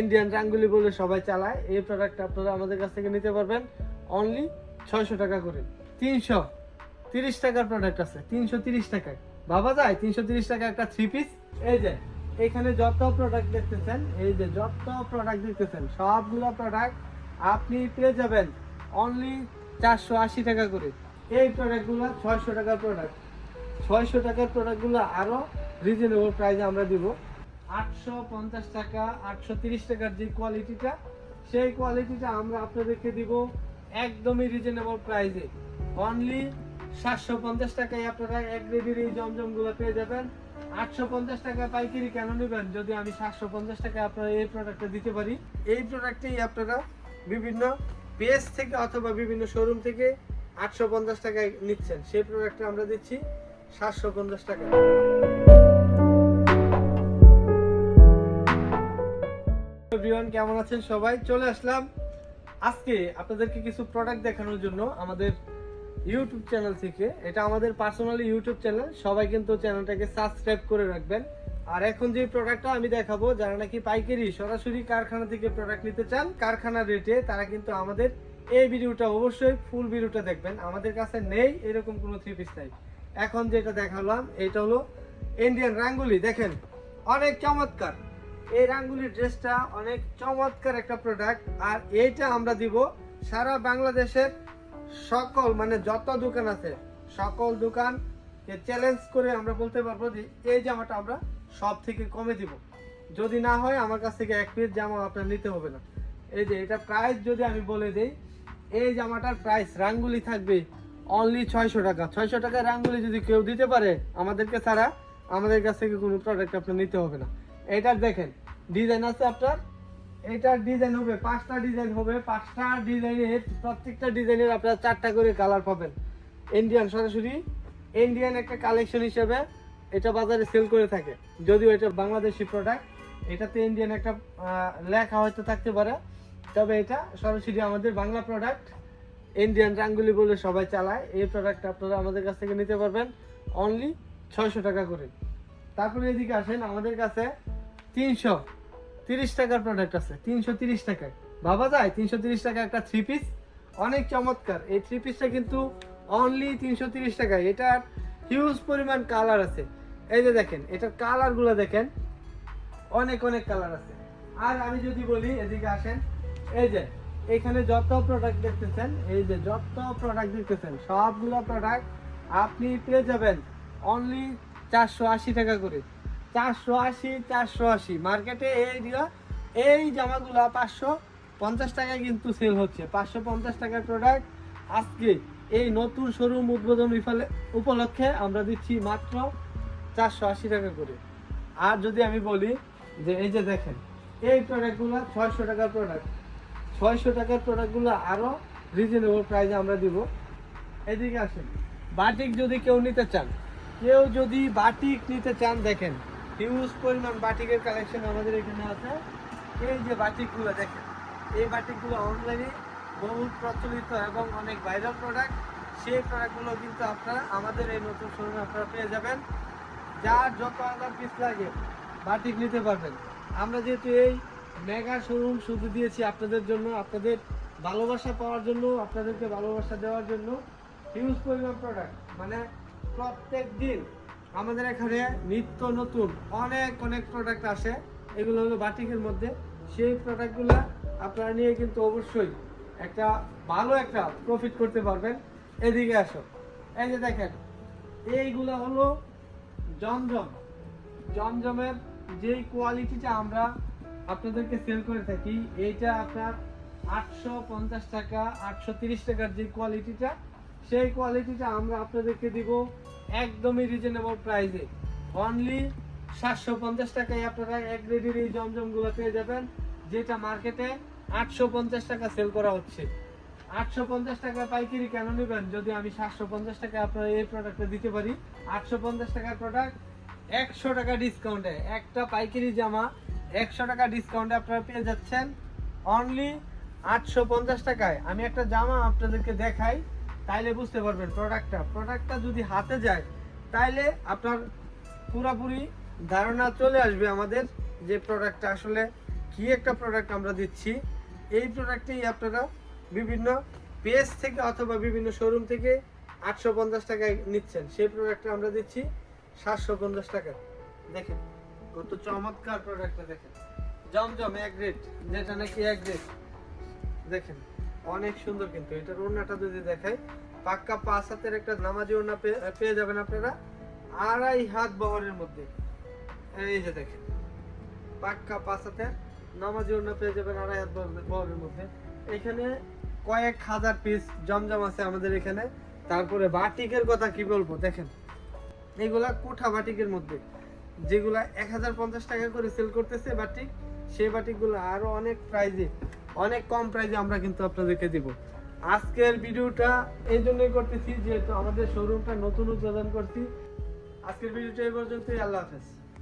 Indian রাঙ্গুলি বলে সবাই চালায়। এই প্রোডাক্ট আপনারা আমাদের কাছ থেকে নিতে পারবেন। অনলি ছয়শো টাকা করে। তিনশো, তিরিশ টাকার প্রোডাক্ট আছে। তিনশো তিরিশ টাকায়। ভাবা যায়? তিনশো তিরিশ টাকা একটা থ্রি পিস এই যে, এখানে যত প্রোডাক্ট দেখতেছেন, এই যে যত প্রোডাক্ট দেখতেছেন, সবগুলো প্রোডাক্ট আপনি পেয়ে যাবেন অনলি চারশো আশি টাকা করে। এই প্রোডাক্টগুলো ছয়শো টাকার প্রোডাক্ট ছয়শো টাকার প্রোডাক্টগুলো আরও রিজনেবল প্রাইসে আমরা দিব। আটশো পঞ্চাশ টাকা, আটশো তিরিশ টাকার যে কোয়ালিটিটা সেই কোয়ালিটিটা আমরা আপনাদেরকে দিব একদমই রিজনেবল প্রাইসে অনলি সাতশো পঞ্চাশ টাকায় আপনারা এক রেডির এই জমজমগুলো পেয়ে যাবেন। আটশো পঞ্চাশ টাকা পাইকারি কেন নেবেন? যদি আমি সাতশো পঞ্চাশ টাকা আপনারা এই প্রোডাক্টটা দিতে পারি, এই প্রোডাক্টেই আপনারা বিভিন্ন পেজ থেকে অথবা বিভিন্ন শোরুম থেকে আটশো পঞ্চাশ টাকায় নিচ্ছেন। সেই প্রোডাক্টটা আমরা দিচ্ছি সাতশো পঞ্চাশ টাকা কেমন আছেন সবাই? চলে আসলাম। আজকে আপনাদেরকে কিছু প্রোডাক্ট দেখানোর জন্য আমাদের ইউটিউব চ্যানেল থেকে। এটা আমাদের পার্সোনালি ইউটিউব চ্যানেল সবাই কিন্তু চ্যানেলটাকে সাবস্ক্রাইব করে রাখবেন। আর এখন যে প্রোডাক্টটা আমি দেখাবো, যারা নাকি পাইকারি, সরাসরি কারখানা থেকে প্রোডাক্ট নিতে চান, কারখানার রেটে তারা কিন্তু আমাদের এই ভিডিওটা অবশ্যই ফুল ভিডিওটা দেখবেন। আমাদের কাছে নেই, এরকম কোনো থ্রি পিস নাই। এখন যেটা দেখালাম, এটা হলো ইন্ডিয়ান রাঙ্গুলি দেখেন, অনেক চমৎকার। এই রাঙ্গুলি ড্রেসটা অনেক চমৎকার একটা প্রোডাক্ট আর এইটা আমরা দিব সারা বাংলাদেশের সকল মানে যত দোকান আছে, সকল দোকানকে চ্যালেঞ্জ করে আমরা বলতে পারব যে এই জামাটা আমরা সব থেকে কমে দিব। যদি না হয় আমার কাছ থেকে এক পিস জামা আপনার নিতে হবে না। এই যে এটা প্রাইস যদি আমি বলে দিই, এই জামাটার প্রাইস রাঙ্গুলি থাকবে অনলি ছয়শো টাকা। ছয়শো টাকায় রাঙ্গুলি যদি কেউ দিতে পারে, আমাদেরকে ছাড়া আমাদের কাছ থেকে কোনো প্রোডাক্ট আপনার নিতে হবে না। এটার দেখেন ডিজাইন আছে আপনার? এটার ডিজাইন হবে, পাঁচটা ডিজাইন হবে। পাঁচটা ডিজাইনের প্রত্যেকটা ডিজাইনের আপনারা চারটা করে কালার পাবেন। ইন্ডিয়ান সরাসরি ইন্ডিয়ান একটা কালেকশন হিসেবে এটা বাজারে সেল করে থাকে। যদিও এটা বাংলাদেশি প্রোডাক্ট এটাতে ইন্ডিয়ান একটা লেখা হয়তো থাকতে পারে। তবে এটা সরাসরি আমাদের বাংলা প্রোডাক্ট ইন্ডিয়ান রাঙ্গুলি বলে সবাই চালায়। এই প্রোডাক্ট আপনারা আমাদের কাছ থেকে নিতে পারবেন। অনলি ছয়শো টাকা করে। তারপরে এদিকে আসেন আমাদের কাছে তিনশো তিরিশ টাকার প্রোডাক্ট আছে, তিনশো তিরিশ টাকায়। ভাবা যায়, তিনশো তিরিশ টাকা একটা থ্রি পিস অনেক চমৎকার। এই থ্রি পিসটা কিন্তু অনলি তিনশো তিরিশ টাকায়। এটার হিউজ পরিমাণ কালার আছে। এই যে দেখেন, এটার কালারগুলো দেখেন। অনেক অনেক কালার আছে। আর আমি যদি বলি, এদিকে আসেন। এই যে, এখানে যত প্রোডাক্ট দেখতেছেন, এই যে যত প্রোডাক্ট দেখতেছেন, সবগুলো প্রোডাক্ট আপনি পেয়ে যাবেন অনলি চারশো আশি টাকা করে। চারশো আশি চারশো আশি। মার্কেটে এই দিয়া, এই জামাগুলো পাঁচশো পঞ্চাশ টাকায় কিন্তু সেল হচ্ছে। পাঁচশো পঞ্চাশ টাকার প্রোডাক্ট আজকে এই নতুন শোরুম উদ্বোধন বিফলে- উপলক্ষে আমরা দিচ্ছি মাত্র চারশো আশি টাকা করে। আর যদি আমি বলি যে, এই যে দেখেন, এই প্রোডাক্টগুলো ছয়শো টাকার প্রোডাক্ট ছয়শো টাকার প্রোডাক্টগুলো আরও রিজনেবল প্রাইসে আমরা দিব। এদিকে আসেন। বাটিক যদি কেউ নিতে চান, কেউ যদি বাটিক নিতে চান, দেখেন হিউজ পরিমাণ বাটিকের কালেকশন আমাদের এখানে আছে। এই যে বাটিকগুলো দেখেন, এই বাটিকগুলো অনলাইনে বহু প্রচলিত এবং অনেক ভাইরাল প্রোডাক্ট সেই প্রোডাক্টগুলো কিন্তু আপনারা আমাদের এই নতুন শোরুমে আপনারা পেয়ে যাবেন। যার যত আলাদা পিস লাগে, বাটিক নিতে পারবেন। আমরা যেহেতু এই মেগা শোরুম শুধু দিয়েছি আপনাদের জন্য, আপনাদের ভালোবাসা পাওয়ার জন্য, আপনাদেরকে ভালোবাসা দেওয়ার জন্য হিউজ পরিমাণ প্রোডাক্ট মানে প্রত্যেক দিন আমাদের এখানে নিত্য নতুন অনেক অনেক প্রোডাক্ট আসে। এগুলো হলো বাটিকের মধ্যে। সেই প্রোডাক্টগুলো আপনারা নিয়ে কিন্তু অবশ্যই একটা ভালো একটা প্রফিট করতে পারবেন। এদিকে আসো। এই যে দেখেন, এইগুলো হলো জমজম। জমজমের যেই কোয়ালিটিটা আমরা আপনাদেরকে সেল করে থাকি, এইটা আপনার আটশো পঞ্চাশ টাকা, আটশো তিরিশ টাকার যে কোয়ালিটিটা সেই কোয়ালিটিটা আমরা আপনাদেরকে দিব একদমই রিজনেবল প্রাইসে অনলি সাতশো পঞ্চাশ টাকায় আপনারা এক রেডির এই জমজমগুলো পেয়ে যাবেন, যেটা মার্কেটে আটশো পঞ্চাশ টাকা সেল করা হচ্ছে। আটশো পঞ্চাশ টাকা পাইকারি কেন নেবেন? যদি আমি সাতশো পঞ্চাশ টাকা আপনারা এই প্রোডাক্টটা দিতে পারি, আটশো পঞ্চাশ টাকার প্রোডাক্ট একশো টাকা ডিসকাউন্টে একটা পাইকারি জামা একশো টাকা ডিসকাউন্টে আপনারা পেয়ে যাচ্ছেন। অনলি আটশো পঞ্চাশ টাকায়। আমি একটা জামা আপনাদেরকে দেখাই। তাইলে বুঝতে পারবেন প্রোডাক্টটা প্রোডাক্টটা যদি হাতে যায়, তাইলে আপনার পুরোপুরি ধারণা চলে আসবে আমাদের যে প্রোডাক্টটা আসলে কি একটা প্রোডাক্ট আমরা দিচ্ছি। এই প্রোডাক্টেই আপনারা বিভিন্ন পেজ থেকে অথবা বিভিন্ন শোরুম থেকে আটশো পঞ্চাশ টাকায় নিচ্ছেন। সেই প্রোডাক্টটা আমরা দিচ্ছি সাতশো পঞ্চাশ টাকা। দেখেন, কত চমৎকার প্রোডাক্টটা দেখেন। জমজম, এক রেট যেটা নাকি এক রেট দেখেন। অনেক সুন্দর কিন্তু। এটার ওড়নাটা যদি দেখাই, পাক্কা পাঁচ হাতের একটা নামাজি ওড়না পেয়ে যাবেন আপনারা। আড়াই হাত বহরের মধ্যে। এই যে দেখেন, পাক্কা পাঁচ হাতের নামাজি ওড়না পেয়ে যাবেন আড়াই হাত বহরের মধ্যে। এখানে কয়েক হাজার পিস জমজম আছে আমাদের এখানে। তারপরে বাটিকের কথা কি বলব? দেখেন, এগুলা কোঠা বাটিকের মধ্যে। যেগুলা এক হাজার পঞ্চাশ টাকা করে সেল করতেছে বাটিক, সেই বাটিকগুলো আরও অনেক প্রাইজে অনেক কম প্রাইজে আমরা কিন্তু আপনাদেরকে দিব। আজকের ভিডিওটা এই জন্যই করতেছি যেহেতু আমাদের শোরুমটা নতুন উদ্বোধন করছি। আজকের ভিডিওটা এই পর্যন্তই, আল্লাহ হাফেজ।